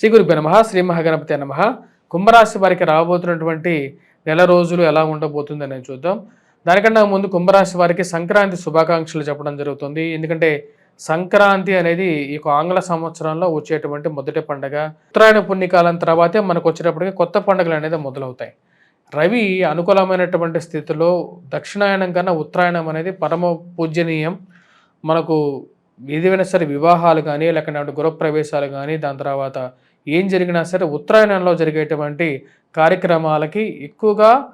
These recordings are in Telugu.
శ్రీ గురుభ్య నమ శ్రీ మహాగణపతి నమ. కుంభరాశి వారికి రాబోతున్నటువంటి నెల రోజులు ఎలా ఉండబోతుంది అనేది చూద్దాం. దానికన్నా ముందు కుంభరాశి వారికి సంక్రాంతి శుభాకాంక్షలు చెప్పడం జరుగుతుంది. ఎందుకంటే సంక్రాంతి అనేది ఈ ఆంగ్ల సంవత్సరంలో వచ్చేటువంటి మొదటి పండగ. ఉత్తరాయణ పుణ్యకాలం తర్వాతే మనకు వచ్చేటప్పటికి కొత్త పండుగలు అనేది మొదలవుతాయి. రవి అనుకూలమైనటువంటి స్థితిలో దక్షిణాయనం కన్నా ఉత్తరాయణం అనేది పరమ పూజనీయం. మనకు ఏదైనా సరే వివాహాలు కానీ లేకపోతే గృహప్రవేశాలు కానీ దాని తర్వాత ఏం జరిగినా సరే ఉత్తరాయణంలో జరిగేటువంటి కార్యక్రమాలకి ఎక్కువగా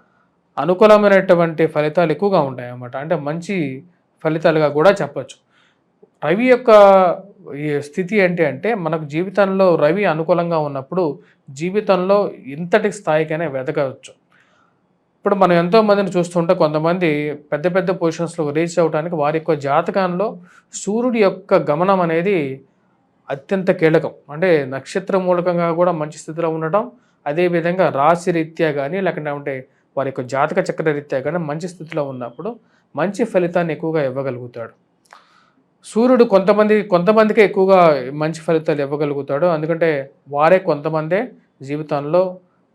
అనుకూలమైనటువంటి ఫలితాలు ఎక్కువగా ఉంటాయన్నమాట. అంటే మంచి ఫలితాలుగా కూడా చెప్పచ్చు. రవి యొక్క స్థితి ఏంటి అంటే మనకు జీవితంలో రవి అనుకూలంగా ఉన్నప్పుడు జీవితంలో ఇంతటి స్థాయికైనా వెతకవచ్చు ఇప్పుడు మనం ఎంతో మందిని చూస్తుంటే కొంతమంది పెద్ద పెద్ద పొజిషన్స్లో రీచ్ అవడానికి వారి యొక్క జాతకంలో సూర్యుడి యొక్క గమనం అనేది అత్యంత కీలకం. అంటే నక్షత్ర మూలకంగా కూడా మంచి స్థితిలో ఉండటం అదేవిధంగా రాశి రీత్యా కానీ లేకుంటే వారి యొక్క జాతక చక్ర రీత్యా కానీ మంచి స్థితిలో ఉన్నప్పుడు మంచి ఫలితాన్ని ఎక్కువగా ఇవ్వగలుగుతాడు. సూర్యుడు కొంతమంది కొంతమందికే ఎక్కువగా మంచి ఫలితాలు ఇవ్వగలుగుతాడు. ఎందుకంటే వారే కొంతమందే జీవితంలో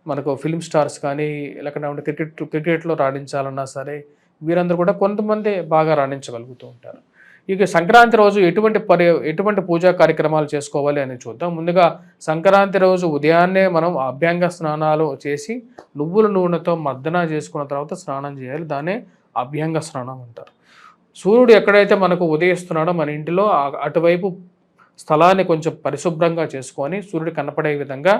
మనకు ఫిల్మ్ స్టార్స్ కానీ లేకపోతే క్రికెట్ క్రికెట్లో రాణించాలన్నా సరే వీరందరూ కూడా కొంతమంది బాగా రాణించగలుగుతూ ఉంటారు. ఇక సంక్రాంతి రోజు ఎటువంటి పరి ఎటువంటి పూజా కార్యక్రమాలు చేసుకోవాలి అని చూద్దాం. ముందుగా సంక్రాంతి రోజు ఉదయాన్నే మనం అభ్యంగ స్నానాలు చేసి నువ్వుల నూనెతో మద్దన చేసుకున్న తర్వాత స్నానం చేయాలి. దాన్నే అభ్యంగ స్నానం అంటారు. సూర్యుడు ఎక్కడైతే మనకు ఉదయిస్తున్నాడో మన ఇంటిలో అటువైపు స్థలాన్ని కొంచెం పరిశుభ్రంగా చేసుకొని సూర్యుడు కనపడే విధంగా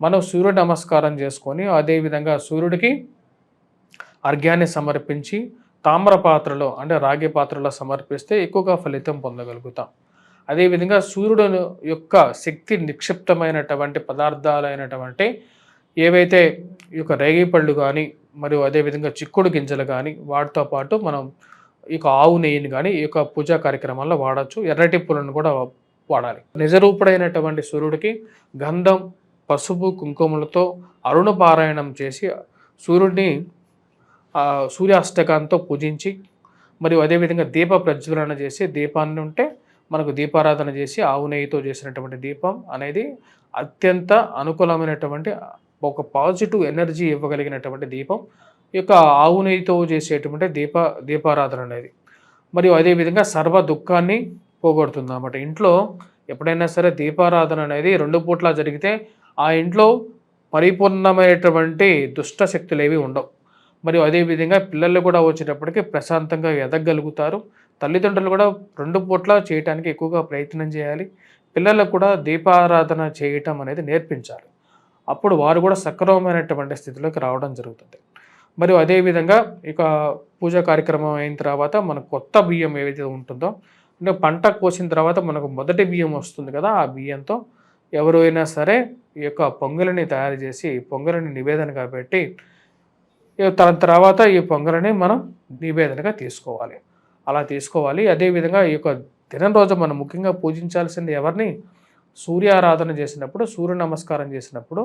మనం సూర్య నమస్కారం చేసుకొని అదేవిధంగా సూర్యుడికి అర్ఘ్యాన్ని సమర్పించి తామ్ర పాత్రలో అంటే రాగి పాత్రలో సమర్పిస్తే ఎక్కువగా ఫలితం పొందగలుగుతాం. అదేవిధంగా సూర్యుడు యొక్క శక్తి నిక్షిప్తమైనటువంటి పదార్థాలైనటువంటి ఏవైతే ఈ యొక్క రేగి పళ్ళు కానీ మరియు అదేవిధంగా చిక్కుడు గింజలు కానీ వాటితో పాటు మనం ఈ యొక్క ఆవు నెయ్యిని కానీ ఈ యొక్క పూజా కార్యక్రమాల్లో వాడచ్చు. ఎర్రటి పూలను కూడా వాడాలి. నిజరూపుడైనటువంటి సూర్యుడికి గంధం పసుపు కుంకుమలతో అరుణపారాయణం చేసి సూర్యుడిని ఆ, సూర్యాష్టకంతో పూజించి మరియు అదేవిధంగా దీప ప్రజ్వలన చేసి దీపాన్ని ఉంటే మనకు దీపారాధన చేసి ఆవు నెయ్యితో చేసినటువంటి దీపం అనేది అత్యంత అనుకూలమైనటువంటి ఒక పాజిటివ్ ఎనర్జీ ఇవ్వగలిగినటువంటి దీపం. ఈ యొక్క ఆవు నెయ్యితో చేసేటువంటి దీప దీపారాధన అనేది. మరియు అదేవిధంగా సర్వ దుఃఖాన్ని పోగొడుతుంది అన్నమాట. ఇంట్లో ఎప్పుడైనా సరే దీపారాధన అనేది రెండు పూట్ల జరిగితే ఆ ఇంట్లో పరిపూర్ణమైనటువంటి దుష్ట శక్తులు ఏవి ఉండవు. మరియు అదేవిధంగా పిల్లలు కూడా వచ్చేటప్పటికి ప్రశాంతంగా ఎదగలుగుతారు. తల్లిదండ్రులు కూడా రెండు పూట్ల చేయటానికి ఎక్కువగా ప్రయత్నం చేయాలి. పిల్లలకు కూడా దీపారాధన చేయటం అనేది నేర్పించాలి. అప్పుడు వారు కూడా సక్రమమైనటువంటి స్థితిలోకి రావడం జరుగుతుంది. మరియు అదేవిధంగా ఇక పూజా కార్యక్రమం అయిన తర్వాత మనకు కొత్త బియ్యం ఏదైతే ఉంటుందో అంటే పంట కోసిన తర్వాత మనకు మొదటి బియ్యం వస్తుంది కదా ఆ బియ్యంతో ఎవరైనా సరే ఈ యొక్క పొంగలిని తయారు చేసి పొంగలిని నివేదనగా పెట్టి తన తర్వాత ఈ పొంగలిని మనం నివేదనగా తీసుకోవాలి. అలా తీసుకోవాలి. అదేవిధంగా ఈ యొక్క దినం రోజు మనం ముఖ్యంగా పూజించాల్సింది ఎవరిని? సూర్యారాధన చేసినప్పుడు సూర్య నమస్కారం చేసినప్పుడు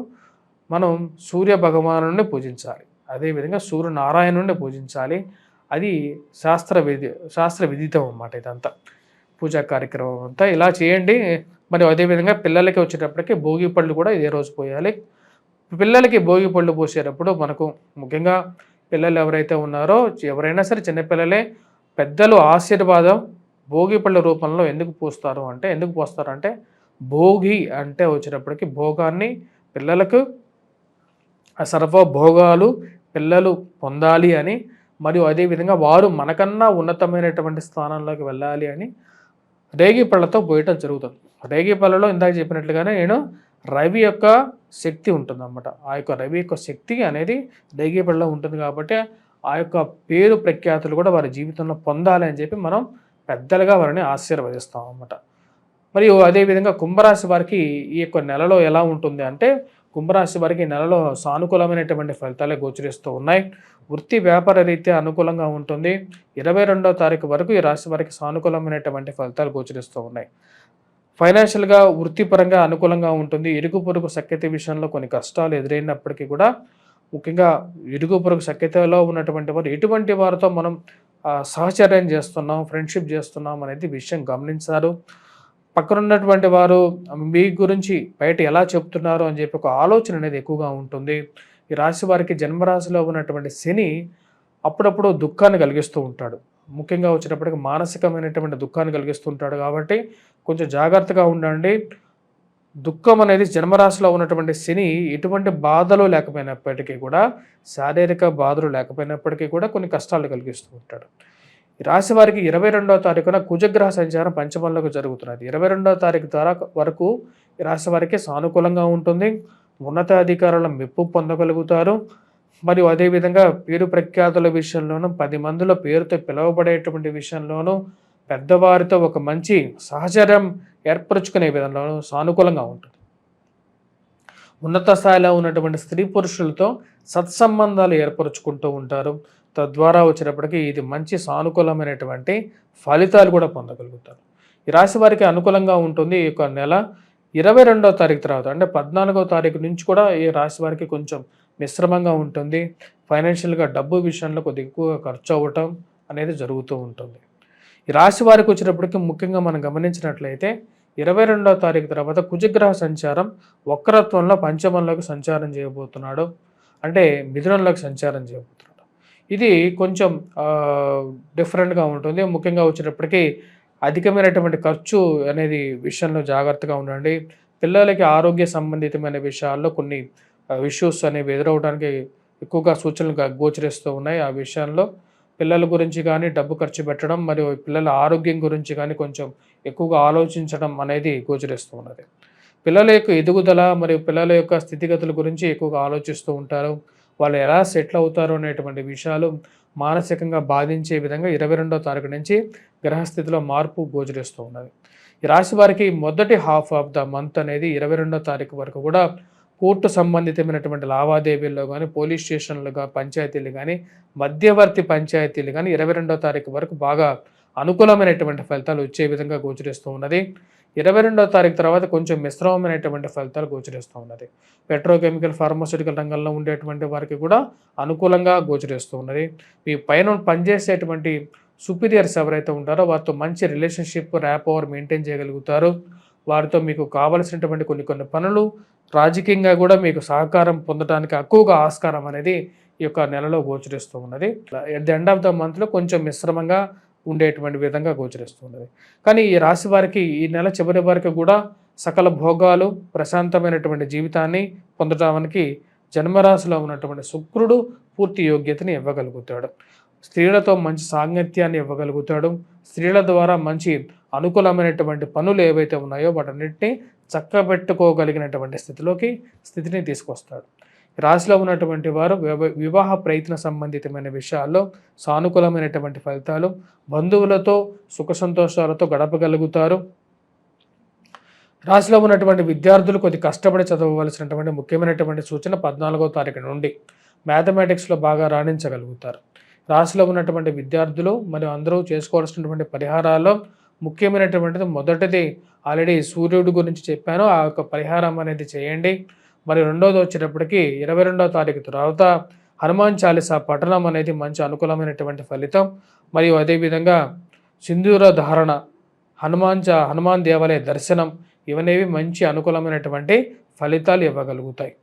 మనం సూర్య భగవానుని పూజించాలి. అదేవిధంగా సూర్యనారాయణుడిని పూజించాలి. అది శాస్త్ర విధి శాస్త్ర విదితం అన్నమాట ఇదంతా. పూజా కార్యక్రమం అంతా ఇలా చేయండి. మరి అదేవిధంగా పిల్లలకి వచ్చేటప్పటికి భోగి పళ్ళు కూడా ఇదే రోజు పోయాలి. పిల్లలకి భోగి పళ్ళు పోసేటప్పుడు మనకు ముఖ్యంగా పిల్లలు ఎవరైతే ఉన్నారో ఎవరైనా సరే చిన్నపిల్లలే పెద్దలు ఆశీర్వాదం భోగి పళ్ళ రూపంలో ఎందుకు పూస్తారు అంటే ఎందుకు పోస్తారు అంటే భోగి అంటే వచ్చేటప్పటికి భోగాన్ని పిల్లలకు సర్వభోగాలు సర్వ భోగాలు పిల్లలు పొందాలి అని మరియు అదేవిధంగా వారు మనకన్నా ఉన్నతమైనటువంటి స్థానంలోకి వెళ్ళాలి అని రేగి పళ్ళతో పోయటం జరుగుతుంది. రేగి పళ్ళలో ఇందాక చెప్పినట్లుగానే నేను రవి యొక్క శక్తి ఉంటుంది అన్నమాట ఆ యొక్క రవి యొక్క శక్తి అనేది రేగి పళ్ళలో ఉంటుంది కాబట్టి ఆ యొక్క పేరు ప్రఖ్యాతులు కూడా వారి జీవితంలో పొందాలి అని చెప్పి మనం పెద్దలుగా వారిని ఆశీర్వదిస్తాం అన్నమాట. మరియు అదేవిధంగా కుంభరాశి వారికి ఈ యొక్క నెలలో ఎలా ఉంటుంది అంటే కుంభరాశి వారికి నెలలో సానుకూలమైనటువంటి ఫలితాలే గోచరిస్తూ ఉన్నాయి. వృత్తి వ్యాపార రీత్యా అనుకూలంగా ఉంటుంది. ఇరవై రెండవ తారీఖు వరకు ఈ రాశి వారికి సానుకూలమైనటువంటి ఫలితాలు గోచరిస్తూ ఉన్నాయి. ఫైనాన్షియల్గా వృత్తిపరంగా అనుకూలంగా ఉంటుంది. ఇరుగు పొరుగు సఖ్యత విషయంలో కొన్ని కష్టాలు ఎదురైనప్పటికీ కూడా ముఖ్యంగా ఇరుగు పొరుగు సఖ్యతలో ఉన్నటువంటి వారు ఎటువంటి వారితో మనం సహచర్యం చేస్తున్నాం ఫ్రెండ్షిప్ చేస్తున్నాం అనేది విషయం గమనించారు. పక్కనున్నటువంటి వారు మీ గురించి బయట ఎలా చెప్తున్నారు? అని చెప్పి ఒక ఆలోచన అనేది ఎక్కువగా ఉంటుంది. ఈ రాశి వారికి జన్మరాశిలో ఉన్నటువంటి శని అప్పుడప్పుడు దుఃఖాన్ని కలిగిస్తూ ఉంటాడు. ముఖ్యంగా వచ్చినప్పటికి మానసికమైనటువంటి దుఃఖాన్ని కలిగిస్తూ ఉంటాడు కాబట్టి కొంచెం జాగ్రత్తగా ఉండండి. దుఃఖం అనేది జన్మరాశిలో ఉన్నటువంటి శని ఎటువంటి బాధలు లేకపోయినప్పటికీ కూడా శారీరక బాధలు లేకపోయినప్పటికీ కూడా కొన్ని కష్టాలు కలిగిస్తూ ఉంటాడు. రాశి వారికి ఇరవై రెండవ తారీఖున కుజగ్రహ సంచారం పంచమంలోకి జరుగుతున్నది. ఇరవై రెండవ తారీఖు ద్వారా వరకు రాశి వారికి సానుకూలంగా ఉంటుంది. ఉన్నతాధికారుల మెప్పు పొందగలుగుతారు. మరియు అదేవిధంగా పేరు ప్రఖ్యాతుల విషయంలోనూ పది మందిలో పేరుతో పిలువబడేటువంటి విషయంలోనూ పెద్దవారితో ఒక మంచి సహచర్యం ఏర్పరచుకునే విధంలోనూ సానుకూలంగా ఉంటుంది. ఉన్నత స్థాయిలో ఉన్నటువంటి స్త్రీ పురుషులతో సత్సంబంధాలు ఏర్పరచుకుంటూ ఉంటారు. తద్వారా వచ్చినప్పటికీ ఇది మంచి సానుకూలమైనటువంటి ఫలితాలు కూడా పొందగలుగుతారు. ఈ రాశి వారికి అనుకూలంగా ఉంటుంది. ఈ యొక్క నెల ఇరవై రెండవ తారీఖు తర్వాత అంటే పద్నాలుగో తారీఖు నుంచి కూడా ఈ రాశి వారికి కొంచెం మిశ్రమంగా ఉంటుంది. ఫైనాన్షియల్గా డబ్బు విషయంలో కొద్దిగా ఎక్కువగా ఖర్చు అవ్వటం అనేది జరుగుతూ ఉంటుంది. ఈ రాశి వారికి వచ్చినప్పటికీ ముఖ్యంగా మనం గమనించినట్లయితే ఇరవై రెండవ తారీఖు తర్వాత కుజగ్రహ సంచారం వక్రత్వంలో పంచమంలోకి సంచారం చేయబోతున్నాడు. అంటే మిథునంలోకి సంచారం చేయబోతున్నాడు. ఇది కొంచెం డిఫరెంట్గా ఉంటుంది. ముఖ్యంగా వచ్చినప్పటికీ అధికమైనటువంటి ఖర్చు అనేది విషయంలో జాగ్రత్తగా ఉండండి. పిల్లలకి ఆరోగ్య సంబంధితమైన విషయాల్లో కొన్ని ఇష్యూస్ అనేవి ఎదురవడానికి ఎక్కువగా సూచనలు గోచరిస్తూ ఉన్నాయి. ఆ విషయంలో పిల్లల గురించి కానీ డబ్బు ఖర్చు పెట్టడం మరియు పిల్లల ఆరోగ్యం గురించి కానీ కొంచెం ఎక్కువగా ఆలోచించడం అనేది గోచరిస్తూ ఉన్నది. పిల్లల యొక్క ఎదుగుదల మరియు పిల్లల యొక్క స్థితిగతుల గురించి ఎక్కువగా ఆలోచిస్తూ ఉంటారు. వాళ్ళు ఎలా సెటిల్ అవుతారు అనేటువంటి విషయాలు మానసికంగా బాధించే విధంగా ఇరవై రెండో తారీఖు నుంచి గ్రహస్థితిలో మార్పు గోచరిస్తూ ఉన్నది. ఈ రాశి వారికి మొదటి హాఫ్ ఆఫ్ ద మంత్ అనేది ఇరవై రెండో తారీఖు వరకు కూడా కోర్టు సంబంధితమైనటువంటి లావాదేవీల్లో కానీ పోలీస్ స్టేషన్లు కానీ పంచాయతీలు కానీ మధ్యవర్తి పంచాయతీలు కానీ ఇరవై రెండో తారీఖు వరకు బాగా అనుకూలమైనటువంటి ఫలితాలు వచ్చే విధంగా గోచరిస్తూ ఉన్నది. ఇరవై రెండో తారీఖు తర్వాత కొంచెం మిశ్రమమైనటువంటి ఫలితాలు గోచరిస్తూ ఉన్నది. పెట్రోకెమికల్ ఫార్మాస్యూటికల్ రంగంలో ఉండేటువంటి వారికి కూడా అనుకూలంగా గోచరిస్తూ ఉన్నది. మీ పైన పనిచేసేటువంటి సుపీరియర్స్ ఎవరైతే ఉంటారో వారితో మంచి రిలేషన్షిప్ ర్యాప్ ఓవర్ మెయింటైన్ చేయగలుగుతారు. వారితో మీకు కావలసినటువంటి కొన్ని కొన్ని పనులు రాజకీయంగా కూడా మీకు సహకారం పొందడానికి ఎక్కువగా ఆస్కారం అనేది ఈ యొక్క నెలలో గోచరిస్తూ ఉన్నది. At the end of the మంత్లో కొంచెం మిశ్రమంగా ఉండేటువంటి విధంగా గోచరిస్తున్నది. కానీ ఈ రాశి వారికి ఈ నెల చివరి వరకు కూడా సకల భోగాలు ప్రశాంతమైనటువంటి జీవితాన్ని పొందడానికి జన్మరాశిలో ఉన్నటువంటి శుక్రుడు పూర్తి యోగ్యతని ఇవ్వగలుగుతాడు. స్త్రీలతో మంచి సాంగత్యాన్ని ఇవ్వగలుగుతాడు. స్త్రీల ద్వారా మంచి అనుకూలమైనటువంటి పనులు ఏవైతే ఉన్నాయో వాటన్నిటిని చక్కబెట్టుకోగలిగినటువంటి స్థితిలోకి స్థితిని తీసుకొస్తాడు. రాశిలో ఉన్నటువంటి వారు వివాహ ప్రయత్న సంబంధితమైన విషయాల్లో సానుకూలమైనటువంటి ఫలితాలు బంధువులతో సుఖ సంతోషాలతో గడపగలుగుతారు. రాశిలో ఉన్నటువంటి విద్యార్థులు కొద్ది కష్టపడి చదవవలసినటువంటి ముఖ్యమైనటువంటి సూచన పద్నాలుగో తారీఖు నుండి మ్యాథమెటిక్స్లో బాగా రాణించగలుగుతారు. రాశిలో ఉన్నటువంటి విద్యార్థులు మరియు అందరూ చేసుకోవాల్సినటువంటి పరిహారాల్లో ముఖ్యమైనటువంటిది మొదటిది ఆల్రెడీ సూర్యుడు గురించి చెప్పాను. ఆ యొక్క పరిహారం అనేది చేయండి. మరి రెండోది వచ్చేటప్పటికి ఇరవై రెండవ తారీఖు తర్వాత హనుమాన్ చాలీసా పఠనం అనేది మంచి అనుకూలమైనటువంటి ఫలితం. మరియు అదేవిధంగా సింధూర ధారణ హనుమాన్ చా హనుమాన్ దేవాలయ దర్శనం ఇవనేవి మంచి అనుకూలమైనటువంటి ఫలితాలు ఇవ్వగలుగుతాయి.